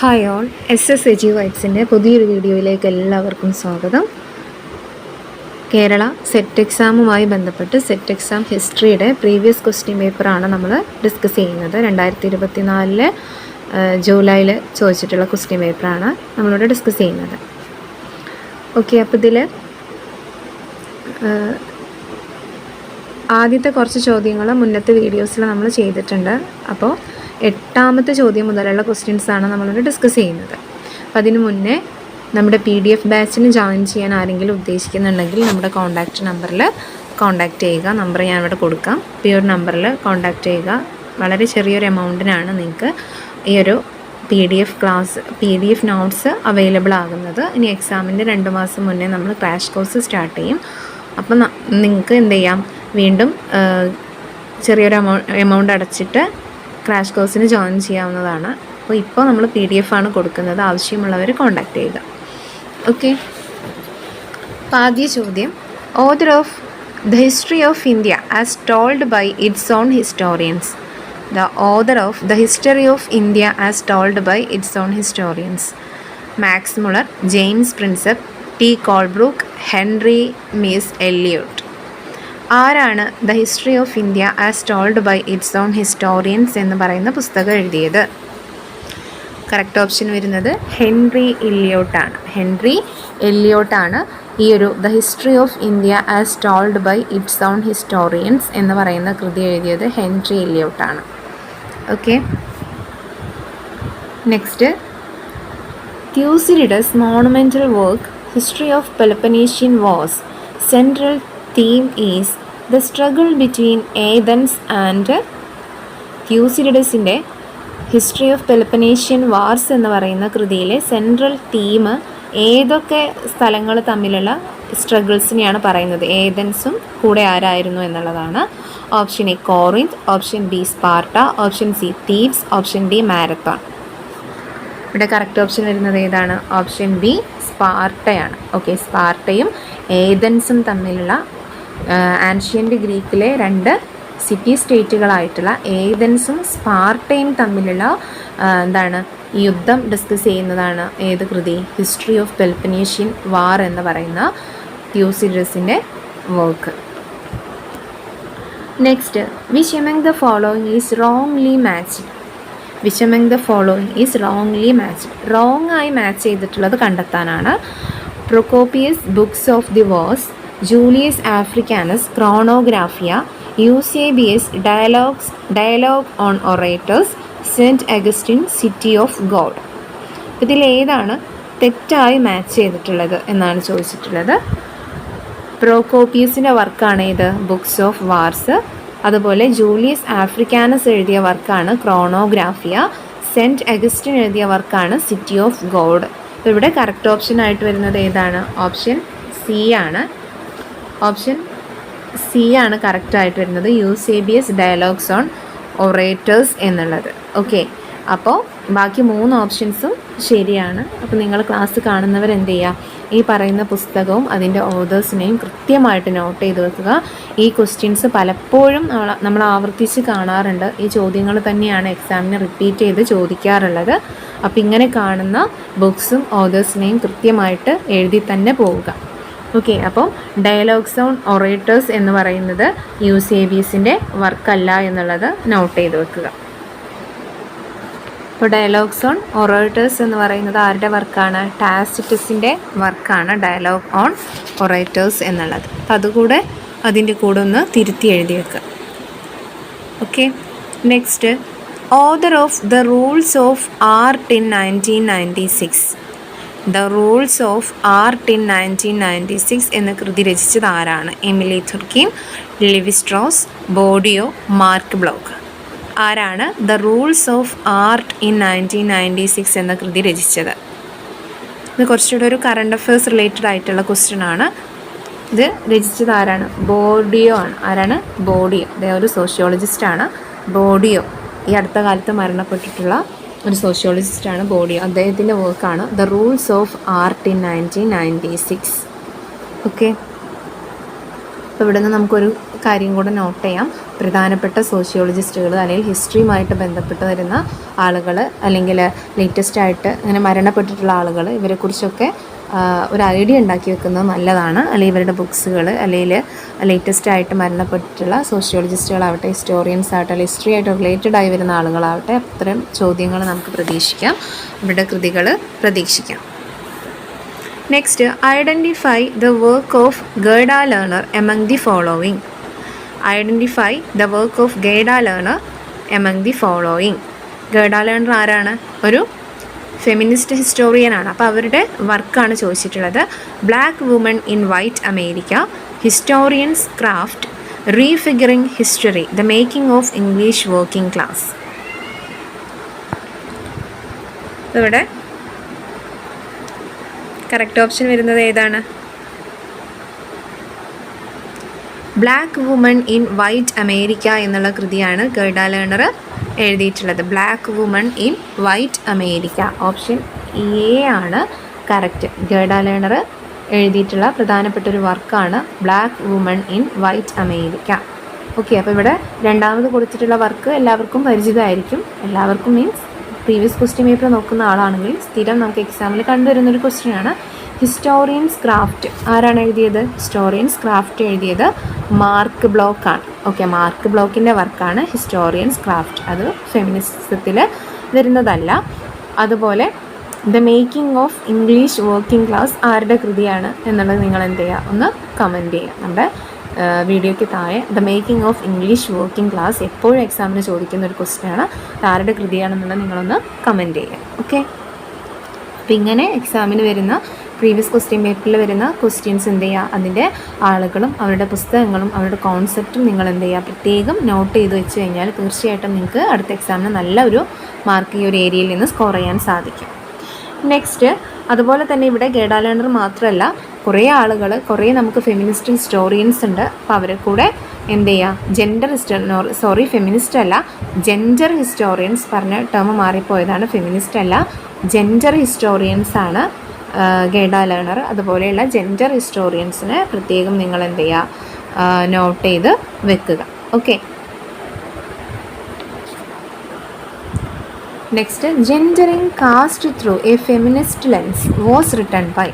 Hi all. S S A G വൈബ്സിന്റെ പുതിയൊരു വീഡിയോയിലേക്ക് എല്ലാവർക്കും സ്വാഗതം. കേരള സെറ്റ് എക്സാമുമായി ബന്ധപ്പെട്ട് സെറ്റ് എക്സാം ഹിസ്റ്ററിയുടെ പ്രീവിയസ് ക്വസ്റ്റ്യൻ പേപ്പറാണ് നമ്മൾ ഡിസ്കസ് ചെയ്യുന്നത്. രണ്ടായിരത്തി ഇരുപത്തി നാലിൽ ജൂലൈയിൽ ചോദിച്ചിട്ടുള്ള ക്വസ്റ്റ്യൻ പേപ്പറാണ് നമ്മളിവിടെ ഡിസ്കസ് ചെയ്യുന്നത്. ഓക്കെ അപ്പോൾ ഇതിൽ ആദ്യത്തെ കുറച്ച് ചോദ്യങ്ങൾ മുന്നത്തെ വീഡിയോസിൽ നമ്മൾ ചെയ്തിട്ടുണ്ട്. അപ്പോൾ എട്ടാമത്തെ ചോദ്യം മുതലുള്ള ക്വസ്റ്റ്യൻസാണ് നമ്മളിവിടെ ഡിസ്കസ് ചെയ്യുന്നത്. അപ്പോൾ അതിന് മുന്നേ നമ്മുടെ പി ഡി എഫ് ബാച്ചിന് ജോയിൻ ചെയ്യാൻ ആരെങ്കിലും ഉദ്ദേശിക്കുന്നുണ്ടെങ്കിൽ നമ്മുടെ കോൺടാക്റ്റ് നമ്പറിൽ കോൺടാക്റ്റ് ചെയ്യുക. നമ്പർ ഞാൻ ഇവിടെ കൊടുക്കാം. ഈ ഒരു നമ്പറിൽ കോൺടാക്റ്റ് ചെയ്യുക. വളരെ ചെറിയൊരു എമൗണ്ടിനാണ് നിങ്ങൾക്ക് ഈ ഒരു P D F class P D F notes available ആകുന്നത്. ഇനി എക്സാമിന്റെ രണ്ട് മാസം മുന്നേ നമ്മൾ ക്രാഷ് കോഴ്സ് സ്റ്റാർട്ട് ചെയ്യും. അപ്പം നിങ്ങൾക്ക് എന്ത് ചെയ്യാം? വീണ്ടും ചെറിയൊരു എമൗ എമൗണ്ട് അടച്ചിട്ട് ക്രാഷ് കോഴ്സിന് ജോയിൻ ചെയ്യാവുന്നതാണ്. അപ്പോൾ ഇപ്പോൾ നമ്മൾ പി ഡി എഫ് ആണ് കൊടുക്കുന്നത്. ആവശ്യമുള്ളവർ കോൺടാക്ട് ചെയ്യുക. ഓക്കെ അപ്പോൾ ആദ്യ ചോദ്യം. Author of the history of India as told by its own historians the author of the history of India as told by its own historians Max Muller James Prinsep T Colebrooke Henry Miers Elliot ആരാണ് the history of India as told by its own historians എന്ന് പറയുന്ന പുസ്തകം എഴുതിയത്? Correct option വരുന്നത് Henry എല്ലിയോട്ടാണ് Henry എല്ലിയോട്ടാണ് ഈ ഒരു the history of India as told by its own historians എന്ന് പറയുന്ന കൃതി എഴുതിയത് Henry എല്ലിയോട്ടാണ് okay next Thucydides monumental work history of Peloponnesian wars central theme is the struggle between Athens and ക്യൂസിഡസിന്റെ history of Peloponnesian wars എന്ന് പറയുന്ന കൃതിയിലെ central theme ഏതൊക്കെ സ്ഥലങ്ങൾ തമ്മിലുള്ള സ്ട്രഗിൾസിനെയാണ് പറയുന്നത്? ഏതൻസും കൂടെ ആരായിരുന്നു എന്നുള്ളതാണ്. Option A Corinth option B Sparta option C Thebes option D Marathon ഇവിടെ കറക്റ്റ് ഓപ്ഷൻ വരുന്നത് ഏതാണ്? ഓപ്ഷൻ ബി സ്പാർട്ടയാണ് ഓക്കെ സ്പാർട്ടയും ഏതൻസും തമ്മിലുള്ള ആൻഷ്യന്റ് ഗ്രീക്കിലെ രണ്ട് സിറ്റി സ്റ്റേറ്റുകളായിട്ടുള്ള ഏതൻസും സ്പാർട്ടയും തമ്മിലുള്ള എന്താണ് ഈ യുദ്ധം ഡിസ്കസ് ചെയ്യുന്നതാണ് ഏത് കൃതി? ഹിസ്റ്ററി ഓഫ് പെൽപ്പനേഷ്യൻ വാർ എന്ന് പറയുന്ന യൂസിഡസിന്റെ work next which among the following is wrongly matched which among the following is wrongly matched wrong ആയി മാച്ച് ചെയ്തിട്ടുള്ളത് കണ്ടെത്താനാണ് Procopius books of the wars Julius Africanus Chronographia Eusebius dialogues dialogue on orators Saint Augustine city of God. ഇതിലേതാണ് തെറ്റായി match ചെയ്തിട്ടുള്ളത് എന്നാണ് ചോദിച്ചിട്ടുള്ളത്. പ്രോകോപ്പിയസിന്റെ വർക്കാണ് ഇത് ബുക്സ് ഓഫ് വാർസ്. അതുപോലെ ജൂലിയസ് ആഫ്രിക്കാനസ് എഴുതിയ വർക്കാണ് ക്രോണോഗ്രാഫിയ സെന്റ് അഗസ്റ്റിൻ എഴുതിയ വർക്കാണ് സിറ്റി ഓഫ് ഗോഡ്. ഇവിടെ കറക്റ്റ് ഓപ്ഷൻ ആയിട്ട് വരുന്നത് ഏതാണ്? ഓപ്ഷൻ സി ആണ്. ഓപ്ഷൻ സി ആണ് കറക്റ്റായിട്ട് വരുന്നത്. U C B S dialogues on orators എന്നുള്ളത്. ഓക്കെ അപ്പോൾ ബാക്കി മൂന്ന് ഓപ്ഷൻസും ശരിയാണ്. അപ്പോൾ നിങ്ങൾ ക്ലാസ് കാണുന്നവർ എന്ത് ചെയ്യുക ഈ പറയുന്ന പുസ്തകവും അതിന്റെ ഓതേഴ്സിനെയും കൃത്യമായിട്ട് നോട്ട് ചെയ്ത് വെക്കുക. ഈ ക്വസ്റ്റ്യൻസ് പലപ്പോഴും നമ്മൾ ആവർത്തിച്ച് കാണാറുണ്ട്. ഈ ചോദ്യങ്ങൾ തന്നെയാണ് എക്സാമിന് റിപ്പീറ്റ് ചെയ്ത് ചോദിക്കാറുള്ളത്. അപ്പോൾ ഇങ്ങനെ കാണുന്ന ബുക്സും ഓതേഴ്സിനെയും കൃത്യമായിട്ട് എഴുതി തന്നെ പോവുക. ഓക്കെ അപ്പോൾ ഡയലോഗ് സോൺ ഒറേറ്റേഴ്സ് എന്ന് പറയുന്നത് യു സി എ ബീസിന്റെ വർക്കല്ല എന്നുള്ളത് നോട്ട് ചെയ്ത് വെക്കുക. ഇപ്പോൾ ഡയലോഗ് സോൺ ഒറേറ്റേഴ്സ് എന്ന് പറയുന്നത് ആരുടെ വർക്കാണ്? ടാസ്റ്റിസിന്റെ വർക്കാണ് ഡയലോഗ് ഓൺ ഒറേറ്റേഴ്സ് എന്നുള്ളത്. അപ്പം അതുകൂടെ അതിന്റെ കൂടെ ഒന്ന് തിരുത്തി എഴുതി വെക്കുക. Okay next author of the rules of art in nineteen ninety six the rules of art in nineteen ninety six എന്ന കൃതി രചിച്ചത് ആരാണ്? Emile Durkheim Levi Strauss Bourdieu Marc Bloch. ആരാണ് the rules of art in nineteen ninety six എന്ന കൃതി രചിച്ചത്? ഇത് കുറച്ചുകൂടെ ഒരു കറണ്ട് അഫയേഴ്സ് റിലേറ്റഡ് ആയിട്ടുള്ള ക്വസ്റ്റ്യൻ ആണ്. ഇത് രചിച്ചത് ആരാണ്? ബോഡിയോ ആണ്. ആരാണ്? ബോഡിയോ. അദ്ദേഹം ഒരു സോഷ്യോളജിസ്റ്റാണ് ബോഡിയോ. ഈ അടുത്ത കാലത്ത് മരണപ്പെട്ടിട്ടുള്ള ഒരു സോഷ്യോളജിസ്റ്റാണ് ബോഡി അദ്ദേഹത്തിന്റെ വർക്കാണ് the rules of art in nineteen ninety six okay അപ്പോൾ ഇവിടെ നിന്ന് നമുക്കൊരു കാര്യം കൂടെ നോട്ട് ചെയ്യാം. പ്രധാനപ്പെട്ട സോഷ്യോളജിസ്റ്റുകൾ അല്ലെങ്കിൽ ഹിസ്റ്ററിയുമായിട്ട് ബന്ധപ്പെട്ട് വരുന്ന ആളുകൾ അല്ലെങ്കിൽ ലേറ്റസ്റ്റ് ആയിട്ട് അങ്ങനെ മരണപ്പെട്ടിട്ടുള്ള ആളുകൾ ഇവരെക്കുറിച്ചൊക്കെ ഒരു ഐഡിയ ഉണ്ടാക്കി വെക്കുന്നത് നല്ലതാണ്. അല്ലെങ്കിൽ ഇവരുടെ ബുക്സുകൾ അല്ലെങ്കിൽ ലേറ്റസ്റ്റ് ആയിട്ട് മരണപ്പെട്ടിട്ടുള്ള സോഷ്യോളജിസ്റ്റുകളാവട്ടെ ഹിസ്റ്റോറിയൻസ് ആവട്ടെ അല്ലെങ്കിൽ ഹിസ്റ്ററി ആയിട്ട് റിലേറ്റഡ് ആയി വരുന്ന ആളുകളാവട്ടെ അത്തരം ചോദ്യങ്ങൾ നമുക്ക് പ്രതീക്ഷിക്കാം. ഇവരുടെ കൃതികൾ പ്രതീക്ഷിക്കാം. Next identify the work of Kheda learner among the following identify the work of Kheda learner among the following Kheda learner ആരാണ്? ഒരു ഫെമിനിസ്റ്റ് ഹിസ്റ്റോറിയൻ ആണ്. അപ്പോൾ അവരുടെ വർക്കാണ് ചോദിച്ചിട്ടുള്ളത്. Black woman in white America historians craft refiguring history the making of English working class ഇവിടെ correct option വരുന്നത് ഏതാണ്? Black woman in white America എന്നുള്ള കൃതിയാണ് ഗേഡ ലേണർ എഴുതിയിട്ടുള്ളത്. Black woman in white America option A ആണ് കറക്റ്റ് ഗേഡ Lerner എഴുതിയിട്ടുള്ള പ്രധാനപ്പെട്ട ഒരു വർക്കാണ് black woman in white America okay അപ്പോൾ ഇവിടെ രണ്ടാമത് കൊടുത്തിട്ടുള്ള വർക്ക് എല്ലാവർക്കും പരിചിതമായിരിക്കും. എല്ലാവർക്കും മീൻസ് പ്രീവിയസ് ക്വസ്റ്റ്യൻ പേപ്പർ നോക്കുന്ന ആളാണെങ്കിൽ സ്ഥിരം നമുക്ക് എക്സാമിൽ കണ്ടുവരുന്ന ഒരു ക്വസ്റ്റ്യൻ ആണ്. ഹിസ്റ്റോറിയൻസ് ക്രാഫ്റ്റ് ആരാണ് എഴുതിയത്? ഹിസ്റ്റോറിയൻസ് ക്രാഫ്റ്റ് എഴുതിയത് മാർക്ക് ബ്ലോക്കാണ് ഓക്കെ മാർക്ക് ബ്ലോക്കിന്റെ വർക്കാണ് ഹിസ്റ്റോറിയൻസ് ക്രാഫ്റ്റ് അത് ഫെമിനിസത്തിൽ വരുന്നതല്ല. അതുപോലെ the making of English working class ആരുടെ കൃതിയാണ് എന്നുള്ളത് നിങ്ങൾ എന്ത് ചെയ്യുക? ഒന്ന് കമന്റ് ചെയ്യുക. നമ്മുടെ വീഡിയോയ്ക്ക് താഴെ the making of English working class എപ്പോഴും എക്സാമിന് ചോദിക്കുന്ന ഒരു ക്വസ്റ്റ്യനാണ് ആരുടെ കൃതിയാണെന്നുള്ളത് നിങ്ങളൊന്ന് കമന്റ് ചെയ്യുക ഓക്കെ അപ്പം ഇങ്ങനെ എക്സാമിന് വരുന്ന പ്രീവിയസ് ക്വസ്റ്റ്യൻ പേപ്പറിൽ വരുന്ന ക്വസ്റ്റ്യൻസ് എന്ത് ചെയ്യുക അതിന്റെ ആളുകളും അവരുടെ പുസ്തകങ്ങളും അവരുടെ കോൺസെപ്റ്റും നിങ്ങൾ എന്ത് ചെയ്യുക പ്രത്യേകം നോട്ട് ചെയ്ത് വെച്ച് കഴിഞ്ഞാൽ തീർച്ചയായിട്ടും നിങ്ങൾക്ക് അടുത്ത എക്സാമിന് നല്ല ഒരു മാർക്ക് ഈ ഒരു ഏരിയയിൽ നിന്ന് സ്കോർ ചെയ്യാൻ സാധിക്കും. നെക്സ്റ്റ് അതുപോലെ തന്നെ ഇവിടെ ഗേഡ ലേണർ മാത്രമല്ല കുറേ ആളുകൾ കുറേ നമുക്ക് ഫെമിനിസ്റ്റ് ഹിസ്റ്റോറിയൻസ് ഉണ്ട്. അപ്പോൾ അവരെ കൂടെ എന്ത് ചെയ്യുക ജെൻഡർ ഹിസ്റ്റോ സോറി ഫെമിനിസ്റ്റ് അല്ല ജെൻഡർ ഹിസ്റ്റോറിയൻസ് പറഞ്ഞ ടേം മാറിപ്പോയതാണ്. ഫെമിനിസ്റ്റ് അല്ല ജെൻഡർ ഹിസ്റ്റോറിയൻസ് ആണ് ഗേഡ ലേണർ അതുപോലെയുള്ള ജെൻഡർ ഹിസ്റ്റോറിയൻസിനെ പ്രത്യേകം നിങ്ങൾ എന്ത് ചെയ്യുക നോട്ട് ചെയ്ത് വെക്കുക. Okay next gendering caste through a feminist lens was written by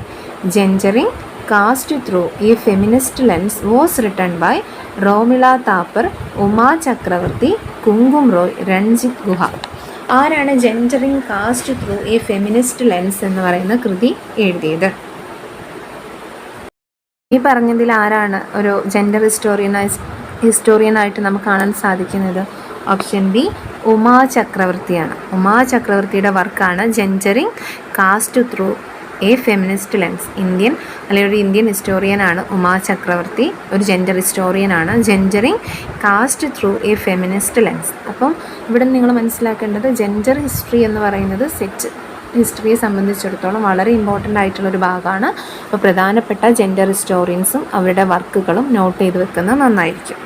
gendering caste through a feminist lens was written by Romila Thapar Uma Chakravarti Kumkum Roy Ranjit Guha ആരാണ് gendering caste through a feminist lens എന്ന് പറയുന്ന കൃതി എഴുതിയത്? ഈ പറഞ്ഞതിൽ ആരാണ് ഒരു gender ഹിസ്റ്റോറിയനായി ഹിസ്റ്റോറിയനായിട്ട് നമുക്ക് കാണാൻ സാധിക്കുന്നത്? ഓപ്ഷൻ ബി ഉമാ ചക്രവർത്തിയാണ്. ഉമാ ചക്രവർത്തിയുടെ വർക്കാണ് gendering caste through a feminist lens. Indian അല്ലെങ്കിൽ ഒരു ഇന്ത്യൻ ഹിസ്റ്റോറിയനാണ് ഉമാ ചക്രവർത്തി. ഒരു gender ഹിസ്റ്റോറിയനാണ് gendering caste through a feminist lens. അപ്പം ഇവിടെ നിങ്ങൾ മനസ്സിലാക്കേണ്ടത് ജെൻഡർ ഹിസ്റ്ററി എന്ന് പറയുന്നത് സെറ്റ് ഹിസ്റ്ററിയെ സംബന്ധിച്ചിടത്തോളം വളരെ ഇമ്പോർട്ടന്റ് ആയിട്ടുള്ളൊരു ഭാഗമാണ്. അപ്പോൾ പ്രധാനപ്പെട്ട ജെൻഡർ ഹിസ്റ്റോറിയൻസും അവരുടെ വർക്കുകളും നോട്ട് ചെയ്ത് വെക്കുന്നത് നന്നായിരിക്കും.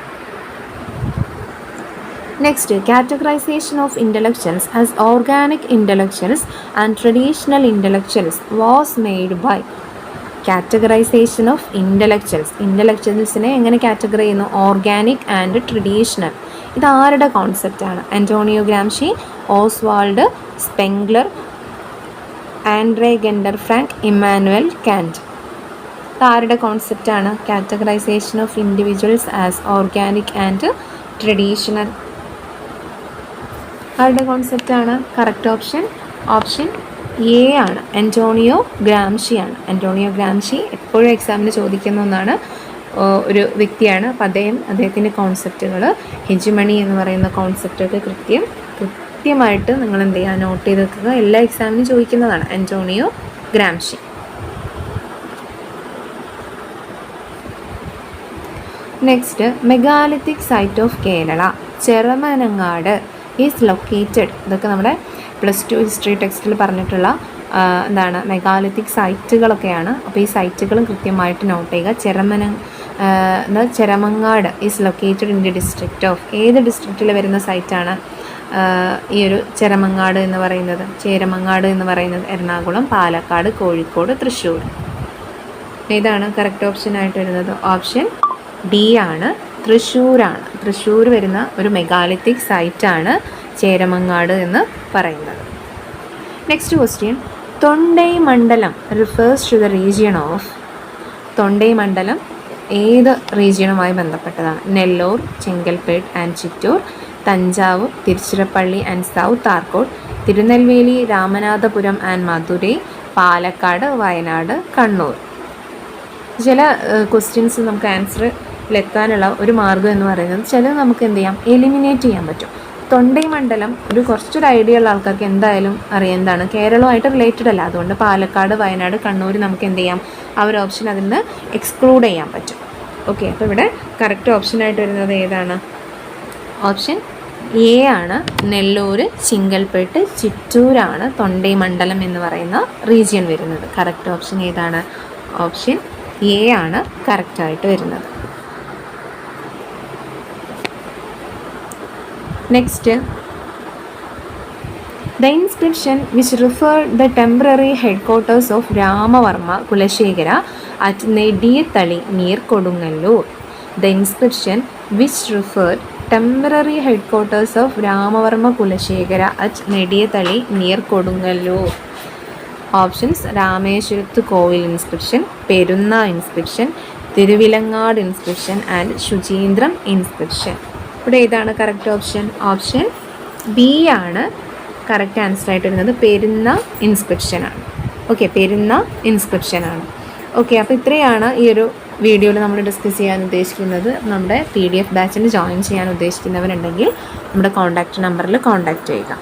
Next categorisation of intellectuals as organic intellectuals and traditional intellectuals was made by categorisation of intellectuals ഇന്റലക്ച്വൽസിനെ എങ്ങനെ കാറ്റഗറി ചെയ്യുന്നു? ഓർഗാനിക് ആൻഡ് ട്രഡീഷണൽ ഇത് ആരുടെ കോൺസെപ്റ്റാണ് Antonio Gramsci Oswald Spengler Andre Gunder Frank Immanuel Kant ഇത് ആരുടെ കോൺസെപ്റ്റാണ് categorisation of individuals as organic and traditional ആരുടെ കോൺസെപ്റ്റാണ് correct option option A ആണ്. Antonio ഗ്രാംഷിയാണ് അന്റോണിയോ ഗ്രാംഷി എപ്പോഴും എക്സാമിന് ചോദിക്കുന്ന ഒന്നാണ് ഒരു വ്യക്തിയാണ്. അപ്പം അദ്ദേഹം അദ്ദേഹത്തിന്റെ കോൺസെപ്റ്റുകൾ ഹെജുമണി എന്ന് പറയുന്ന കോൺസെപ്റ്റൊക്കെ കൃത്യം കൃത്യമായിട്ട് നിങ്ങൾ എന്ത് ചെയ്യുക നോട്ട് ചെയ്ത് വെക്കുക. എല്ലാ എക്സാമിനും ചോദിക്കുന്നതാണ് Antonio Gramsci next megalithic site of Kerala Cheramanangad is located ഇതൊക്കെ നമ്മുടെ പ്ലസ് ടു ഹിസ്റ്ററി ടെക്സ്റ്റിൽ പറഞ്ഞിട്ടുള്ള എന്താണ് മെഗാലിത്തിക് സൈറ്റുകളൊക്കെയാണ് അപ്പോൾ ഈ സൈറ്റുകളും കൃത്യമായിട്ട് നോട്ട് ചെയ്യുക. ചെറമന എന്നാൽ എന്താ Cheramangad is located in the district of ഏത് ഡിസ്ട്രിക്റ്റിൽ വരുന്ന സൈറ്റാണ് ഈ ഒരു ചെറമങ്ങാട് എന്ന് പറയുന്നത്? ചേരമങ്ങാട് എന്ന് പറയുന്നത് എറണാകുളം പാലക്കാട് കോഴിക്കോട് തൃശ്ശൂർ. ഏതാണ് കറക്റ്റ് ഓപ്ഷൻ ആയിട്ട് വരുന്നത്? ഓപ്ഷൻ ഡി ആണ്. തൃശ്ശൂരാണ്. തൃശ്ശൂർ വരുന്ന ഒരു മെഗാലിത്തിക് സൈറ്റാണ് ചേരമങ്ങാട് എന്ന് പറയുന്നത്. Next question Thondai Mandalam refers to the region of Thondai Mandalam ഏത് റീജിയണുമായി ബന്ധപ്പെട്ടതാണ്? Nellore Chengalpattu and Chittoor Thanjavur Tiruchirappalli and South Arcot Tirunelveli Ramanathapuram and Madurai Palakkad Wayanad Kannur. ചില ക്വസ്റ്റ്യൻസ് നമുക്ക് ആൻസറിലെത്താനുള്ള ഒരു മാർഗം എന്ന് പറയുന്നത് ചിലത് നമുക്ക് എന്ത് ചെയ്യാം? എലിമിനേറ്റ് ചെയ്യാൻ പറ്റും. തൊണ്ടൈ മണ്ഡലം ഒരു കുറച്ചൊരു ഐഡിയ ഉള്ള ആൾക്കാർക്ക് എന്തായാലും അറിയേണ്ടതാണ് കേരളമായിട്ട് റിലേറ്റഡ് അല്ല. അതുകൊണ്ട് പാലക്കാട് വയനാട് കണ്ണൂർ നമുക്ക് എന്ത് ചെയ്യാം? ആ ഒരു ഓപ്ഷൻ അതിൽ നിന്ന് എക്സ്ക്ലൂഡ് ചെയ്യാൻ പറ്റും. ഓക്കെ അപ്പോൾ ഇവിടെ കറക്റ്റ് ഓപ്ഷനായിട്ട് വരുന്നത് ഏതാണ്? ഓപ്ഷൻ എ ആണ് നെല്ലൂർ ചിങ്കൽപ്പെട്ട് ചിറ്റൂരാണ് തൊണ്ടൈ മണ്ഡലം എന്ന് പറയുന്ന റീജിയൻ വരുന്നത്. കറക്റ്റ് ഓപ്ഷൻ ഏതാണ്? ഓപ്ഷൻ എ ആണ് കറക്റ്റായിട്ട് വരുന്നത്. Next the inscription which referred the temporary headquarters of Ramavarma Kulashekara at Nediyatali near Kodungallur. The inscription which referred temporary headquarters of Ramavarma Kulashekara at Nediyatali near Kodungallur. Options രാമേശ്വരത്ത് Kovil inscription Perunna inscription Thiruvilangad inscription and Suchindram inscription ഇവിടെ ഇതാണ് correct option option B ആണ് correct answer ആയിട്ട് വരുന്നത്. പെരുന്ന ഇൻസ്ക്രിപ്ഷനാണ് okay Perunna ഇൻസ്ക്രിപ്ഷനാണ് okay അപ്പോൾ ഇത്രയാണ് ഈ ഒരു വീഡിയോയിൽ നമ്മൾ ഡിസ്കസ് ചെയ്യാൻ ഉദ്ദേശിക്കുന്നത്. നമ്മുടെ പി ഡി എഫ് ബാച്ചിന് ജോയിൻ ചെയ്യാൻ ഉദ്ദേശിക്കുന്നവരുണ്ടെങ്കിൽ നമ്മുടെ കോൺടാക്റ്റ് നമ്പറിൽ കോൺടാക്റ്റ് ചെയ്യുക.